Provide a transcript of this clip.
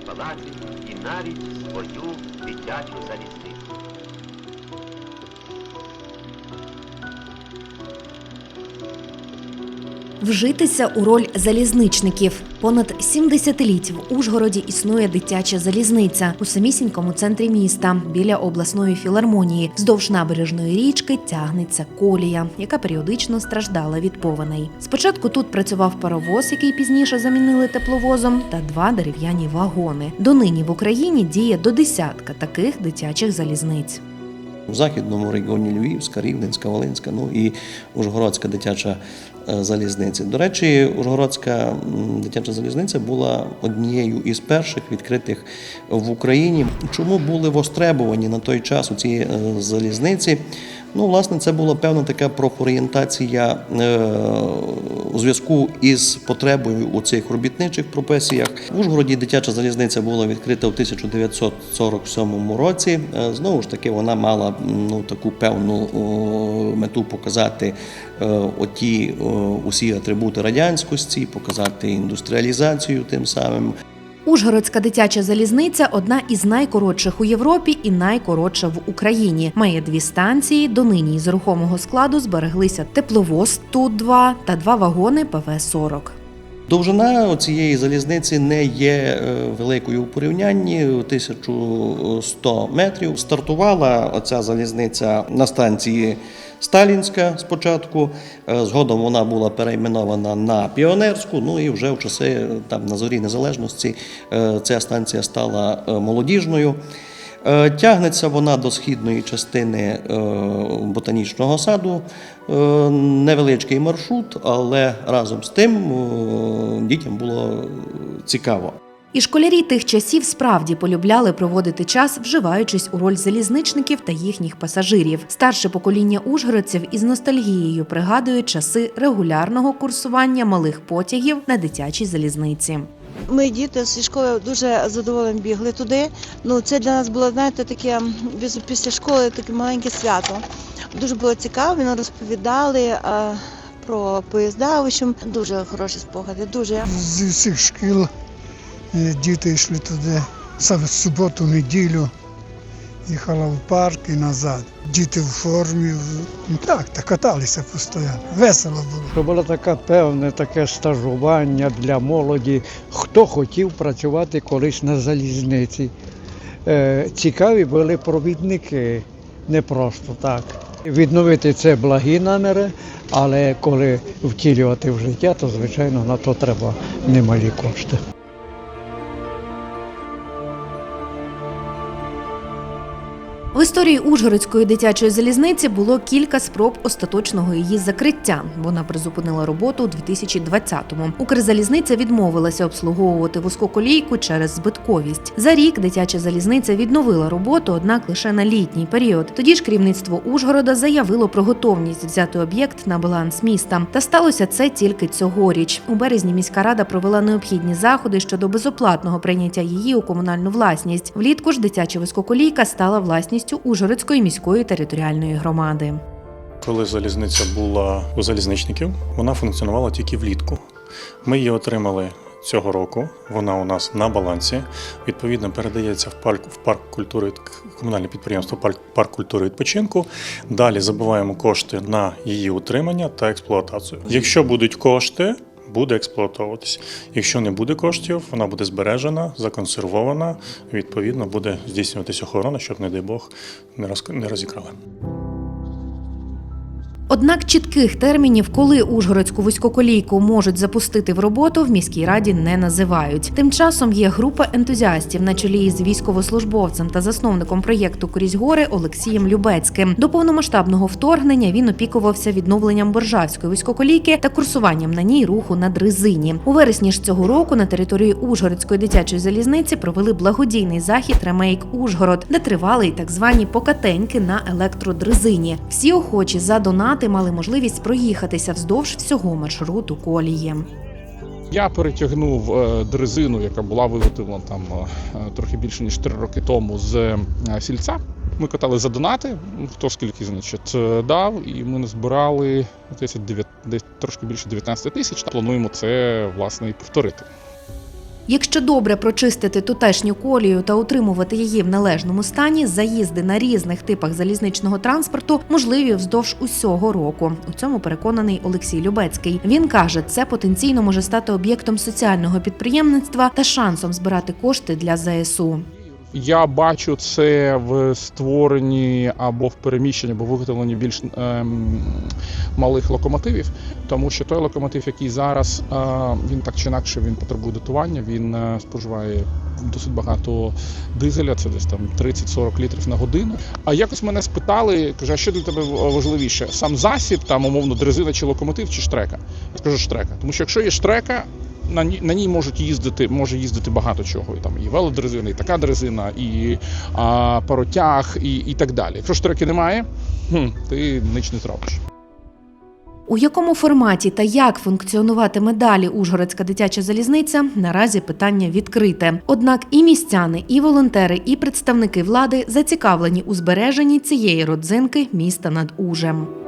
палаці і навіть свою дитячу залізницю. Вжитися у роль залізничників. Понад 70 літ в Ужгороді існує дитяча залізниця у самісінькому центрі міста біля обласної філармонії. Вздовж набережної річки тягнеться колія, яка періодично страждала від повеней. Спочатку тут працював паровоз, який пізніше замінили тепловозом, та два дерев'яні вагони. Донині в Україні діє до десятка таких дитячих залізниць. В західному регіоні Львівська, Рівненська, Волинська, ну і Ужгородська дитяча е, залізниця. До речі, Ужгородська дитяча залізниця була однією із перших відкритих в Україні. Чому були востребовані на той час у ці е, залізниці? Ну, власне, це була певна така профорієнтація е, у зв'язку із потребою у цих робітничих професіях. В Ужгороді дитяча залізниця була відкрита в 1947 році. Е, Знову ж таки, вона мала ну, таку певну мету показати е, оті усі атрибути радянськості, показати індустріалізацію тим самим. Ужгородська дитяча залізниця одна із найкоротших у Європі і найкоротша в Україні. Має дві станції. Донині із рухомого складу збереглися тепловоз Ту-2 та два вагони ПВ-40. Довжина цієї залізниці не є е, великою у порівнянні 1100 метрів. Стартувала оця залізниця на станції Сталінська спочатку. е, Згодом вона була перейменована на Піонерську. Ну і вже в часи е, там на зорі незалежності е, ця станція стала е, молодіжною. Е, Тягнеться вона до східної частини е, ботанічного саду. Е, Невеличкий маршрут, але разом з тим дітям було цікаво. І школярі тих часів справді полюбляли проводити час, вживаючись у роль залізничників та їхніх пасажирів. Старше покоління ужгородців із ностальгією пригадують часи регулярного курсування малих потягів на дитячій залізниці. Ми діти зі школи дуже задоволені бігли туди. Ну це для нас було, знаєте, таке після школи таке маленьке свято. Дуже було цікаво, вони розповідали про поїзда. В общем, дуже хороші спогади. Дуже З усіх шкіл е, діти йшли туди саме в суботу, неділю. Їхала в парк і назад. Діти в формі. ну, Так, та каталися постійно. Весело було. Що було таке певне таке стажування для молоді, хто хотів працювати колись на залізниці. Е, цікаві були провідники, не просто так. Відновити це благі наміри, але коли втілювати в життя, то звичайно на то треба немалі кошти. В історії Ужгородської дитячої залізниці було кілька спроб остаточного її закриття. Вона призупинила роботу у 2020-му. Укрзалізниця відмовилася обслуговувати вузькоколійку через збитковість. За рік дитяча залізниця відновила роботу, однак лише на літній період. Тоді ж керівництво Ужгорода заявило про готовність взяти об'єкт на баланс міста. Та сталося це тільки цьогоріч. У березні міська рада провела необхідні заходи щодо безоплатного прийняття її у комунальну власність. Влітку ж дитяча висококолійка стала власністю Ужгородської міської територіальної громади. Коли залізниця була у залізничників, вона функціонувала тільки влітку. Ми її отримали цього року. Вона у нас на балансі. Відповідно, передається в парк в парк культури комунальне підприємство парк, парк культури відпочинку. Далі забуваємо кошти на її утримання та експлуатацію. Якщо будуть кошти, буде експлуатовуватись. Якщо не буде коштів, вона буде збережена, законсервована. Відповідно, буде здійснюватись охорона, щоб, не дай Бог, не розікрали. Однак чітких термінів, коли Ужгородську вузькоколійку можуть запустити в роботу, в міській раді не називають. Тим часом є група ентузіастів на чолі з військовослужбовцем та засновником проєкту Крізь гори Олексієм Любецьким. До повномасштабного вторгнення він опікувався відновленням Боржавської вузькоколійки та курсуванням на ній руху на дрезині. У вересні ж цього року на території Ужгородської дитячої залізниці провели благодійний захід Ремейк Ужгород, де тривали й так звані покатеньки на електродрезині. Всі охочі за донати мали можливість проїхатися вздовж всього маршруту колії. Я перетягнув е, дрезину, яка була виготовлена там е, трохи більше ніж 3 роки тому з е, сільця. Ми катали за донати, хто скільки значить, е, дав, і ми назбирали десь трошки більше 19 тисяч. Плануємо це власне і повторити. Якщо добре прочистити тутешню колію та утримувати її в належному стані, заїзди на різних типах залізничного транспорту можливі вздовж усього року. У цьому переконаний Олексій Любецький. Він каже, це потенційно може стати об'єктом соціального підприємництва та шансом збирати кошти для ЗСУ. Я бачу це в створенні або в переміщенні, або виготовленні більш ем, малих локомотивів, тому що той локомотив, який зараз е, він так чи інакше він потребує дотування, він е, споживає досить багато дизеля, це десь там 30-40 літрів на годину. А якось мене спитали, каже, а що для тебе важливіше? Сам засіб, там умовно дрезина чи локомотив, чи штрека? Я скажу штрека. Тому що якщо є штрека, на на ній можуть їздити, може їздити багато чого. І там і велодрезина, і така дрезина, і а, паротяг, і, і так далі. Якщо штреки немає, хм, ти ніч не зробиш. У якому форматі та як функціонуватиме далі Ужгородська дитяча залізниця, наразі питання відкрите. Однак і містяни, і волонтери, і представники влади зацікавлені у збереженні цієї родзинки міста над Ужем.